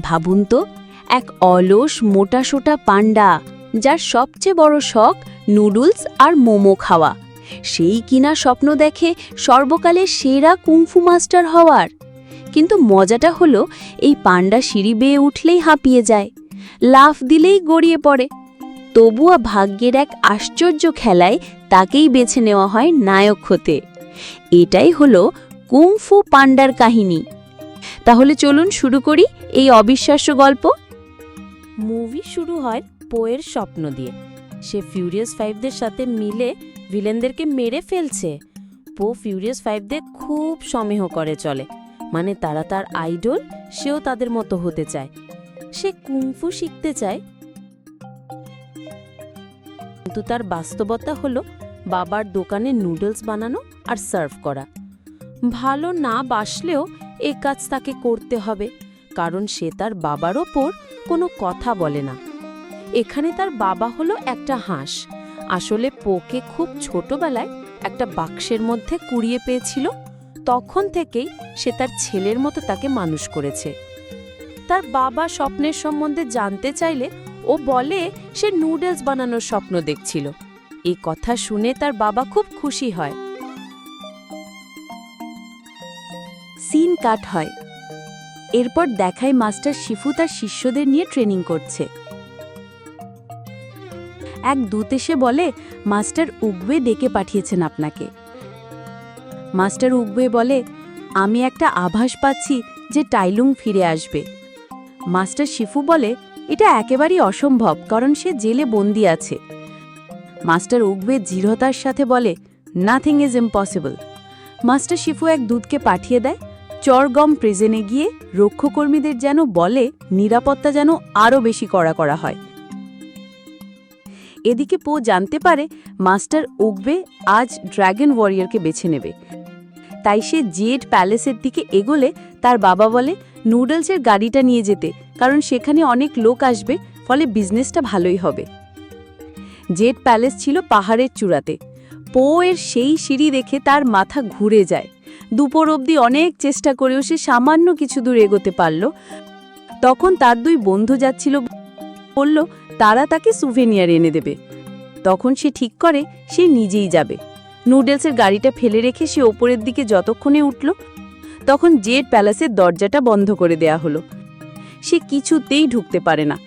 ভাবুন তো, এক অলস মোটাসোটা পান্ডা যার সবচেয়ে বড় শখ নুডলস আর মোমো খাওয়া। সেই কিনা স্বপ্ন দেখে সর্বকালের সেরা কুংফু মাস্টার হওয়ার। কিন্তু মজাটা হলো, এই পান্ডা সিঁড়ি বেয়ে উঠলেই হাঁপিয়ে যায়, লাফ দিলেই গড়িয়ে পড়ে। তবুয়া ভাগ্যের এক আশ্চর্য খেলায় তাকেই বেছে নেওয়া হয় নায়ক হতে। এটাই হলো কুংফু পান্ডার কাহিনী। তাহলে চলুন শুরু করি এই অবিশ্বাস্য গল্প। মুভি শুরু হয় পোয়ের স্বপ্ন দিয়ে। সে ফিউরিয়াস ফাইভদের সাথে মিলে ভিলেনদেরকে মেরে ফেলছে। পো ফিউরিয়াস ফাইভদের খুব সমীহ করে চলে। মানে তারা তার আইডল, সেও তাদের মতো হতে চায়। সে কুংফু শিখতে চায়। কিন্তু তার বাস্তবতা হলো বাবার দোকানে নুডলস বানানো আর সার্ভ করা। ভালো না বাসলেও এ কাজ তাকে করতে হবে, কারণ সে তার বাবার ওপর কোনো কথা বলে না। এখানে তার বাবা হলো একটা হাঁস। আসলে পোকে খুব ছোটবেলায় একটা বাক্সের মধ্যে কুড়িয়ে পেয়েছিল, তখন থেকেই সে তার ছেলের মতো তাকে মানুষ করেছে। তার বাবা স্বপ্নের সম্বন্ধে জানতে চাইলে ও বলে সে নুডলস বানানোর স্বপ্ন দেখছিল। এই কথা শুনে তার বাবা খুব খুশি হয়। কাট হয়। এরপর দেখায় মাস্টার শিফু তার শিষ্যদের নিয়ে ট্রেনিং করছে। এক দূত এসে বলে, মাস্টার উগবে ডেকে পাঠিয়েছেন আপনাকে। মাস্টার উগবে বলে, আমি একটা আভাস পাচ্ছি যে টাইলুং ফিরে আসবে। মাস্টার শিফু বলে, এটা একেবারেই অসম্ভব, কারণ সে জেলে বন্দি আছে। মাস্টার উগবে দৃঢ়তার সাথে বলে nothing is impossible master Shifu এক দূতকে পাঠিয়ে দেয় চরগম প্রিজেনে গিয়ে রক্ষকর্মীদের যেন বলে, নিরাপত্তা যেন আরও বেশি কড়া করা হয়। এদিকে পো জানতে পারে, মাস্টার উগবে আজ ড্র্যাগন ওয়ারিয়ারকে বেছে নেবে। তাই সে জেড প্যালেসের দিকে এগোলে, তার বাবা বলে, নুডলসের গাড়িটা নিয়ে যেতে, কারণ সেখানে অনেক লোক আসবে, ফলে বিজনেসটা ভালোই হবে। জেড প্যালেস ছিল পাহাড়ের চূড়াতে। পো এর সেই সিঁড়ি দেখে তার মাথা ঘুরে যায়। দুপুর অবধি অনেক চেষ্টা করেও সে সামান্য কিছু দূর এগোতে পারল। তখন তার দুই বন্ধু যাচ্ছিল, বলল, তারা তাকে সুভেনিয়ার এনে দেবে। তখন সে ঠিক করে, সে নিজেই যাবে। নুডলসের গাড়িটা ফেলে রেখে সে ওপরের দিকে যতক্ষণে উঠল, তখন জেড প্যালেসের দরজাটা বন্ধ করে দেয়া হলো। সে কিছুতেই ঢুকতে পারে না।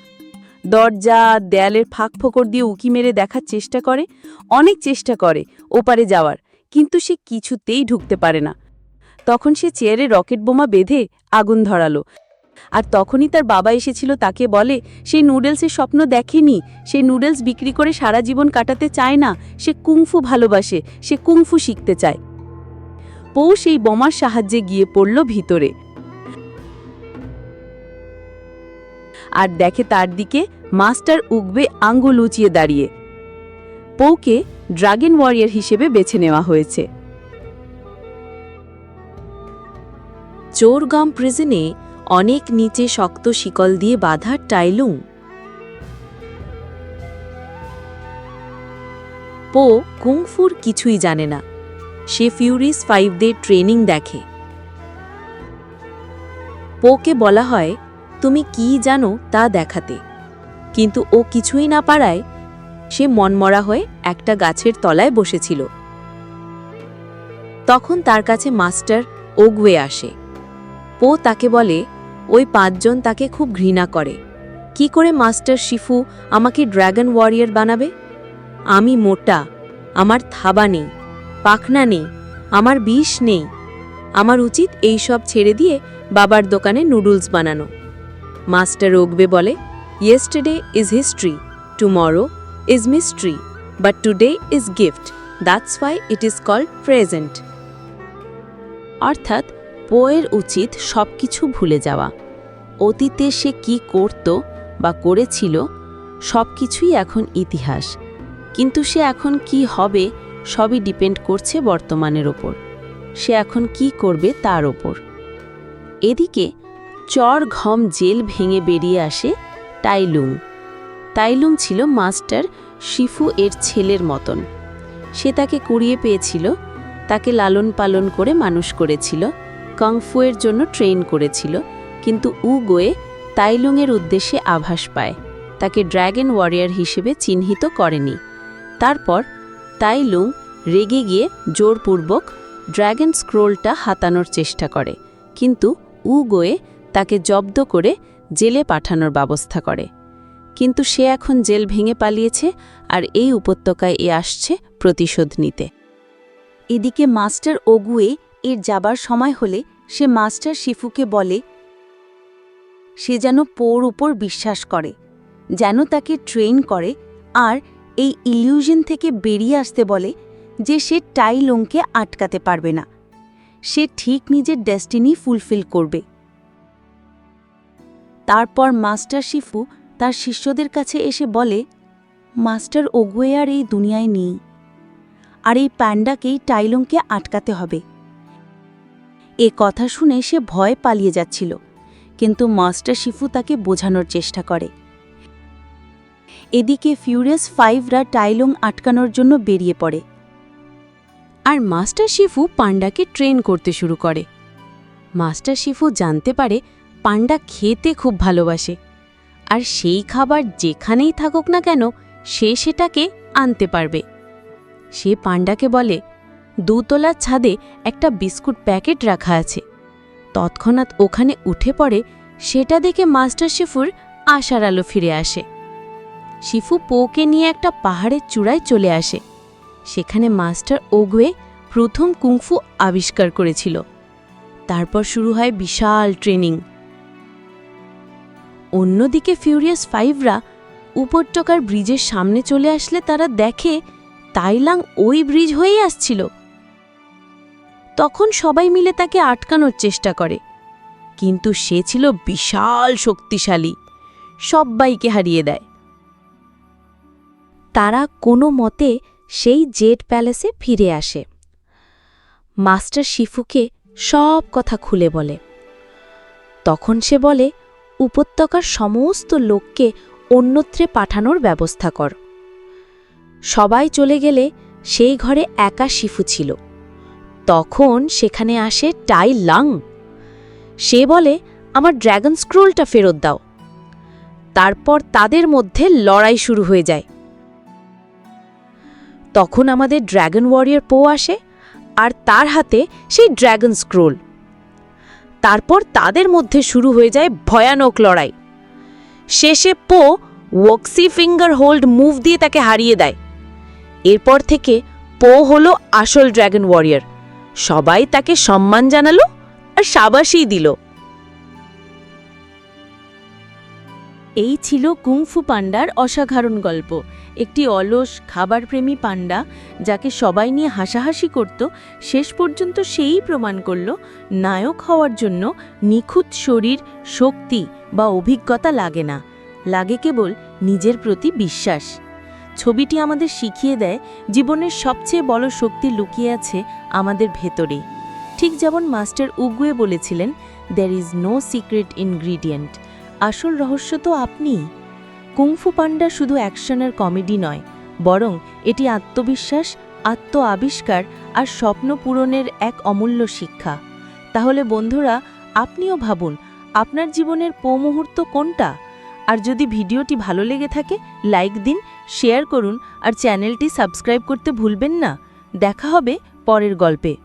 দরজা, দেয়ালের ফাঁক ফোকর দিয়ে উকি মেরে দেখার চেষ্টা করে, অনেক চেষ্টা করে ওপারে যাওয়ার। কিন্তু সে কিছুতেই ঢুকতে পারে না। তখন সে চেয়ারে রকেট বোমা বেঁধে আগুন ধরালো। আর তখনই তার বাবা এসেছিল, তাকে বলে সেই নুডলসের স্বপ্ন দেখেনি। সেই নুডলস বিক্রি করে সারা জীবন কাটাতে চায় না। সে কুংফু ভালোবাসে। সে কুংফু শিখতে চায়। পৌ সেই বোমার সাহায্যে গিয়ে পড়ল ভিতরে। আর দেখে তার দিকে মাস্টার উগবে আঙ্গুল উঁচিয়ে দাঁড়িয়ে। পৌকে ড্রাগন ওয়ারিয়ার হিসেবে বেছে নেওয়া হয়েছে। চোরগাম প্রিজনে অনেক নিচে শক্ত শিকল দিয়ে বাঁধা টাইলুং। পো কুংফুর কিছুই জানে না। সে ফিউরিস ফাইভদের ট্রেনিং দেখে। পোকে বলা হয়, তুমি কি জানো তা দেখাতে? কিন্তু ও কিছুই না পারায় সে মনমরা হয়ে একটা গাছের তলায় বসেছিল। তখন তার কাছে মাস্টার ওগওয়ে আসে। পো তাকে বলে, ওই পাঁচজন তাকে খুব ঘৃণা করে। কি করে মাস্টার শিফু আমাকে ড্র্যাগন ওয়ারিয়ার বানাবে? আমি মোটা, আমার থাবা নেই, পাখনা নেই, আমার বিষ নেই। আমার উচিত এই সব ছেড়ে দিয়ে বাবার দোকানে নুডলস বানানো। মাস্টার ওগবে বলে yesterday is history tomorrow is mystery but today is gift that's why it is called present অর্থাৎ পোয়ের উচিত সবকিছু ভুলে যাওয়া। অতীতে সে কি করত বা করেছিল, সবকিছুই এখন ইতিহাস। কিন্তু সে এখন কি হবে, সবই ডিপেন্ড করছে বর্তমানের ওপর। সে এখন কি করবে তার ওপর। এদিকে, চর ঘম জেল ভেঙে বেরিয়ে আসে টাইলুং টাইলুং ছিল মাস্টার শিফু এর ছেলের মতন। সে তাকে কুড়িয়ে পেয়েছিল, তাকে লালন পালন করে মানুষ করেছিল, কংফুয়ের জন্য ট্রেন করেছিল, কিন্তু উগোয়ে তাইলুংয়ের উদ্দেশ্যে আভাস পায়, তাকে ড্র্যাগন ওয়ারিয়ার হিসেবে চিহ্নিত করেনি। তারপর তাইলুং রেগে গিয়ে জোরপূর্বক ড্র্যাগন স্ক্রোলটা হাতানোর চেষ্টা করে, কিন্তু উগোয়ে তাকে জব্দ করে জেলে পাঠানোর ব্যবস্থা করে। কিন্তু সে এখন জেল ভেঙে পালিয়েছে আর এই উপত্যকায় এ আসছে প্রতিশোধ নিতে। এদিকে মাস্টার ওগুয়ে এর যাবার সময় হলে সে মাস্টার শিফুকে বলে, সে যেন পোর উপর বিশ্বাস করে, যেন তাকে ট্রেন করে আর এই ইলিউশন থেকে বেরিয়ে আসতে বলে যে সে টাইলংকে আটকাতে পারবে না। সে ঠিক নিজের ডেস্টিনি ফুলফিল করবে। তারপর মাস্টার শিফু তার শিষ্যদের কাছে এসে বলে, মাস্টার ওগুয়ে আর এই দুনিয়ায় নেই। আর এই প্যান্ডাকেই টাইলংকে আটকাতে হবে। এ কথা শুনে সে ভয় পালিয়ে যাচ্ছিল, কিন্তু মাস্টার শিফু তাকে বোঝানোর চেষ্টা করে। এদিকে ফিউরিয়াস ফাইভরা টাইলং আটকানোর জন্য বেরিয়ে পড়ে। আর মাস্টার শিফু পান্ডাকে ট্রেন করতে শুরু করে। মাস্টার শিফু জানতে পারে পান্ডা খেতে খুব ভালোবাসে। আর সেই খাবার যেখানেই থাকুক না কেন, সে সেটাকে আনতে পারবে। সে পাণ্ডাকে বলে দুতলার ছাদে একটা বিস্কুট প্যাকেট রাখা আছে। তৎক্ষণাৎ ওখানে উঠে পড়ে, সেটা দেখে মাস্টার শিফুর আশার আলো ফিরে আসে। শিফু পোকে নিয়ে একটা পাহাড়ের চূড়ায় চলে আসে। সেখানে মাস্টার ওগুয়ে প্রথম কুংফু আবিষ্কার করেছিল। তারপর শুরু হয় বিশাল ট্রেনিং। অন্যদিকে ফিউরিয়াস ফাইভরা উপত্যকার ব্রিজের সামনে চলে আসলে তারা দেখে তাইলাং ওই ব্রিজ হয়েই আসছিল। তখন সবাই মিলে তাকে আটকানোর চেষ্টা করে, কিন্তু সে ছিল বিশাল শক্তিশালী, সব্বাইকে হারিয়ে দেয়। তারা কোনো মতে সেই জেড প্যালেসে ফিরে আসে। মাস্টার শিফুকে সব কথা খুলে বলে। তখন সে বলে উপত্যকার সমস্ত লোককে অন্যত্রে পাঠানোর ব্যবস্থা কর। সবাই চলে গেলে সেই ঘরে একা শিফু ছিল। তখন সেখানে আসে টাই লাং। সে বলে, আমার ড্র্যাগন স্ক্রোলটা ফেরত দাও। তারপর তাদের মধ্যে লড়াই শুরু হয়ে যায়। তখন আমাদের ড্র্যাগন ওয়ারিয়ার পো আসে, আর তার হাতে সেই ড্র্যাগন স্ক্রোল। তারপর তাদের মধ্যে শুরু হয়ে যায় ভয়ানক লড়াই। শেষে পো ওয়াক্সি ফিঙ্গার হোল্ড মুভ দিয়ে তাকে হারিয়ে দেয়। এরপর থেকে পো হলো আসল ড্র্যাগন ওয়ারিয়ার। সবাই তাকে সম্মান জানালো আর সাবাসই দিল। এই ছিল কুংফু পান্ডার অসাধারণ গল্প। একটি অলস, খাবারপ্রেমী পান্ডা যাকে সবাই নিয়ে হাসাহাসি করত, শেষ পর্যন্ত সেই প্রমাণ করল নায়ক হওয়ার জন্য নিখুঁত শরীর, শক্তি বা অভিজ্ঞতা লাগে না। লাগে কেবল নিজের প্রতি বিশ্বাস। ছবিটি আমাদের শিখিয়ে দেয় জীবনের সবচেয়ে বড় শক্তি লুকিয়ে আছে আমাদের ভেতরে। ঠিক যেমন মাস্টার উগুয়ে বলেছিলেন there is no secret ingredient আসল রহস্য তো আপনি। কুংফু পান্ডা শুধু অ্যাকশনের কমেডি নয়, বরং এটি আত্মবিশ্বাস আত্ম আবিষ্কার আর স্বপ্ন পূরণের এক অমূল্য শিক্ষা। তাহলে বন্ধুরা, আপনিও ভাবুন, আপনার জীবনের পো মুহূর্ত কোনটা? আর যদি ভিডিওটি ভালো লেগে থাকে, লাইক দিন, শেয়ার করুন আর চ্যানেলটি সাবস্ক্রাইব করতে ভুলবেন না। দেখা হবে পরের গল্পে।